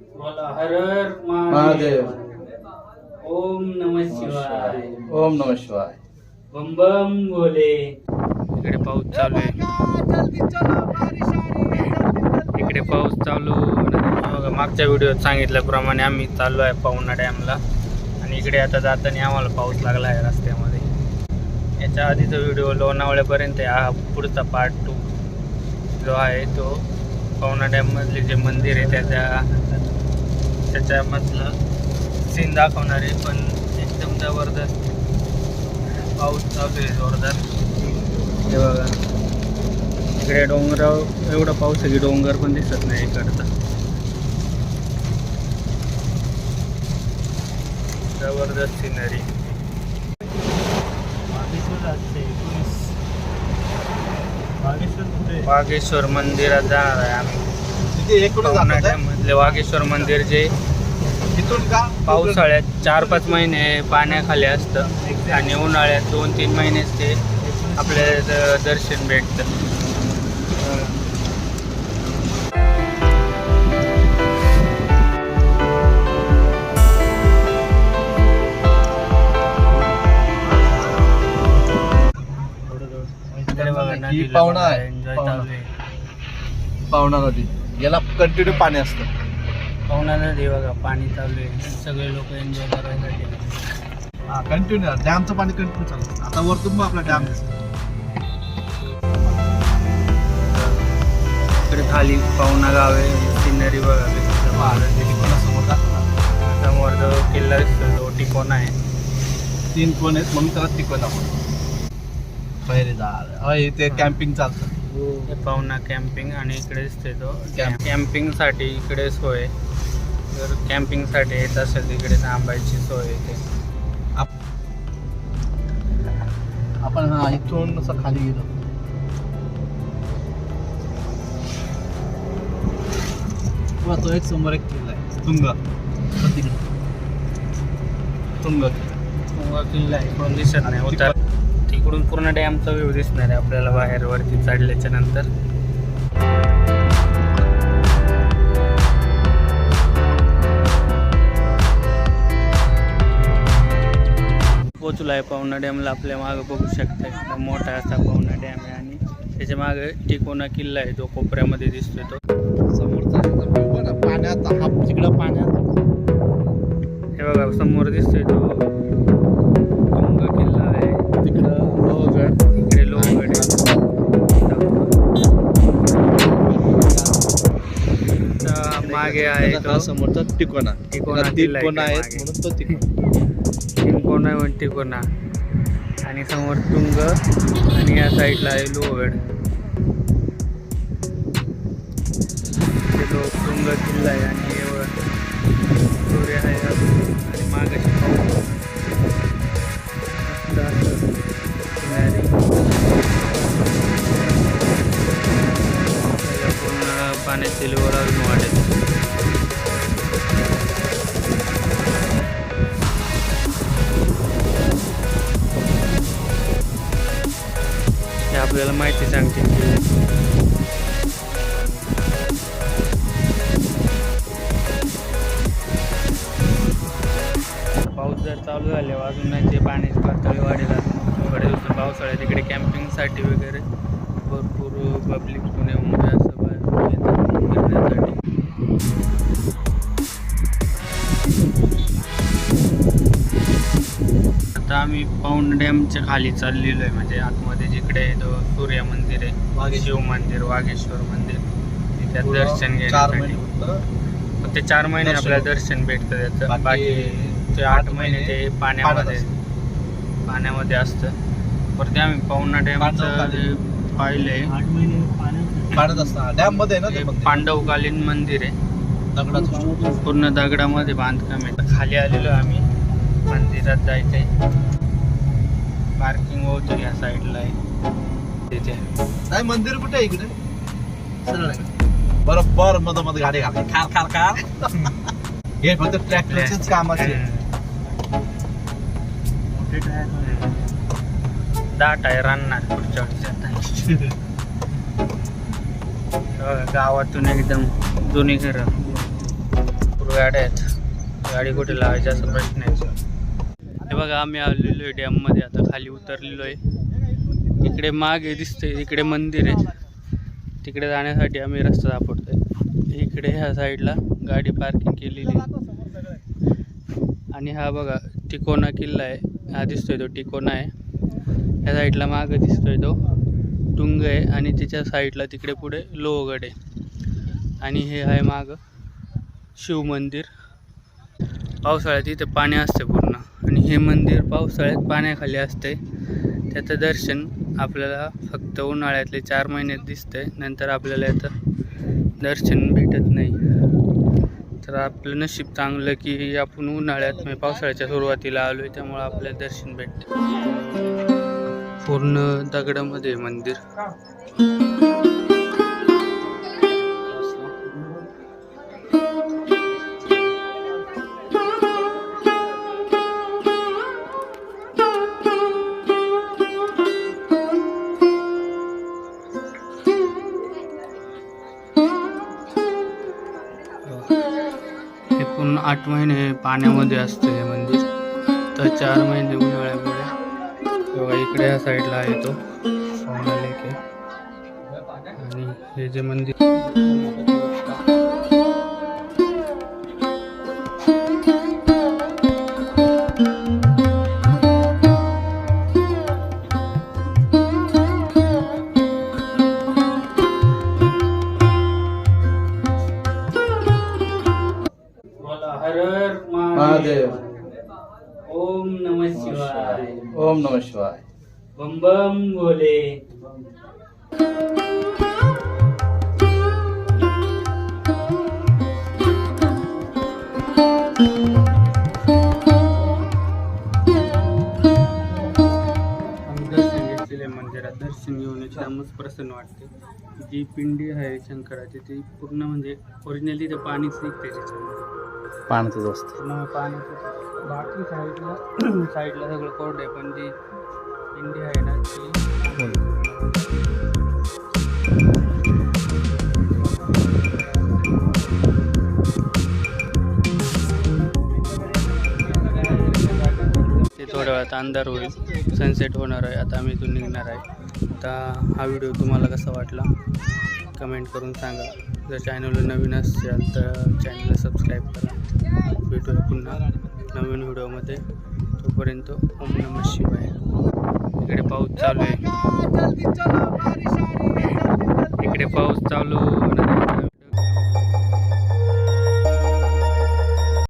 बोला हर हर महादेव. ओम नम शिवाय. ओम नम शिवाय. बम बम बोले. इकडे पाऊस चालू आहे. इकडे पाऊस चालू मागच्या व्हिडिओत सांगितल्याप्रमाणे आम्ही चाललो आहे पवना डॅमला. आणि इकडे आता जाताना आम्हाला पाऊस लागला आहे रस्त्यामध्ये. याच्या आधीचा व्हिडिओ लोणावळ्यापर्यंत आहे. हा पुढचा पार्ट टू जो आहे तो पवना डॅममधले जे मंदिर आहे त्याच्या त्याच्यामधलं सीन दाखवणार आहे. पण एकदम जबरदस्त पाऊस चालू आहे जोरदार. हे बघा. इकडे डोंगराव एवढा पाऊस आहे की डोंगर पण दिसत नाही इकडचा. जबरदस्त सिनरी वाघेश्वर मंदिरात जाणार आहे आम्ही. तिथे एकूण पवना डॅम मधले वाघेश्वर मंदिर जे तिथून का? पावसाळ्यात चार पाच महिने पाण्याखाली असतं आणि उन्हाळ्यात दोन तीन महिनेच ते आपल्या दर्शन भेटतं. ही बघा, आहे. enjoy पावना. चालू आहे. पावना नदी. याला कंटिन्यू पाणी असतं. पावना नदी बघा पाणी चालू आहे. सगळे लोक एन्जॉय करायसाठी कंटिन्यू डॅमचं पाणी कंटिन्यू चालतं आता वरतून मग आपला डॅम इकडे खाली पावना गाव आहे. सिनरी बघा. समोर जो किल्ला दिसतो तो टिकोना आहे. तीन कोण आहेत? म्हणून त्याला तिकवत आपण होय ते कॅम्पिंग चालतं. हे. पावना कॅम्पिंग आणि इकडे दिसते तो. Camp. कॅम्पिंगसाठी इकडे सोय. जर कॅम्पिंगसाठी येत असेल तिकडे थांबायची सोय येते आपण हा इथून असं खाली गेलो. वा, तो एक समोर एक किल्ला आहे. तुंग. तो. तुंग किंवा किल्ला इकडून दिसत नाही. उतार तिकडून पूर्ण डॅमचा व्ह्यू दिसणार आहे आपल्याला बाहेर वरती चढल्याच्या नंतर. पोचलो आहे पवना डॅमला आपल्या मागं बघू शकता एकदम मोठा असा पवना डॅम आहे आणि त्याच्यामागे टिकोना किल्ला आहे जो कोपऱ्यामध्ये दिसतोय तो. समोरचा पाण्यात हा तिकडं पाण्यात हे बघा समोर दिसतोय तो. मागे आहे तो. समोरचा तीन कोण आहेत. म्हणून तो कोणा कोणा आणि समोर तुंग आणि या साईडला आहे लोहगड. तुंग किल्ला आहे आणि आपल्याला माहिती सांगते की पाऊस जर चालू झाले अजून नाही ते पाण्याची पातळी वाढेल अजून. थोड्या पावसाळ्यात तिकडे कॅम्पिंगसाठी वगैरे भरपूर पब्लिक पुण्यामुळे असं बाहेर येतात फिरण्यासाठी आता आम्ही पौंड डॅमच्या खाली चाललेलो आहे म्हणजे आतमध्ये जिकडे तो सूर्य मंदिर आहे. शिव मंदिर वाघेश्वर मंदिर. तिथे दर्शन घेण्यासाठी. फक्त चार महिने आपल्याला दर्शन भेटतं त्याचं. बाकी बाकी ते आठ महिने ते पाण्यामध्ये पाण्यामध्ये असतं. परत आम्ही पवना डॅमचं पाण्यात असतं. ना ते ते मंदिर. पांडवकालीन मंदिर आहे. दगडाचं. पूर्ण दगडामध्ये बांधकाम आहे. खाली आलेलो आहे आम्ही. मंदिरात जायचंय. पार्किंग होतं या साईडला आहे. तिथे. मंदिर कुठे आहे इकडे? सरळ आहे बरोबर मधमध्ये गाडी घालते खार खार खार हे फक्त ट्रॅक्टरचेच कामाचे दहा टायरांना पुढच्या वर्षी बघा, गावातून एकदम जुनी घरं. गाड्या आहेत. गाडी कुठे लावायची असा प्रश्न आहे. हे बघा आम्ही आलेलो आहे डॅममध्ये. आता खाली उतरलेलो आहे. इकडे मागे दिसतंय इकडे मंदिर आहे. तिकडे जाण्यासाठी आम्ही रस्ता सापडतोय इकडे ह्या साईडला गाडी पार्किंग केलेली आहे. आणि हा बघा टिकोना किल्ला आहे. हा दिसतोय तो टिकोना आहे. ह्या साईडला मागं दिसतोय तो टुंग आहे. आणि तिच्या साईडला तिकडे पुढे लोहगड आहे. आणि हे आहे मागं शिव मंदिर. पावसाळ्यात इथे पाणी असते पूर्ण. आणि हे मंदिर पावसाळ्यात पाण्याखाली असते त्याचं दर्शन आपल्याला फक्त उन्हाळ्यातले चार महिन्यात दिसतंय. नंतर आपल्याला याचं दर्शन भेटत नाही. तर आपलं नशीब चांगलं की आपण उन्हाळ्यात म्हणजे पावसाळ्याच्या सुरुवातीला आलो आहे त्यामुळं आपल्याला दर्शन भेटते पूर्ण दगडामध्ये मंदिर. आठ महिने पाण्यामध्ये असते हे मंदिर. तर चार महिने उन्हाळ्यामुळे इकडे या साईडला आहे तो पवना आणि हे जे मंदिर हर महादेव. ओम नमः शिवाय. ओम नम शिवाय. बम बम घेतलेले मंदिरात दर्शन घेऊन एकदमच प्रसन्न वाटते. जी पिंडी आहे शंकराची ती पूर्ण म्हणजे ओरिजिनली ते पाणीच निघते त्याच्यामध्ये. पाण्यातच असतं मग पाण्याचं बाकी साईडला साईडला सगळं कोर्ट आहे पण जी पिंडी आहे ना ती ते थोड्या वेळात अंधार होईल सनसेट होणार आहे आता आम्ही इथून निघणार आहे. आता हा व्हिडिओ तुम्हाला कसा वाटला? कमेंट करून सांगा. जर चॅनलला नवीन असेल तर चॅनलला सबस्क्राईब करा. भेटूया पुन्हा नवीन व्हिडिओमध्ये तोपर्यंत ओम नमः शिवाय. इकडे पाऊस चालू आहे. इकडे पाऊस चालू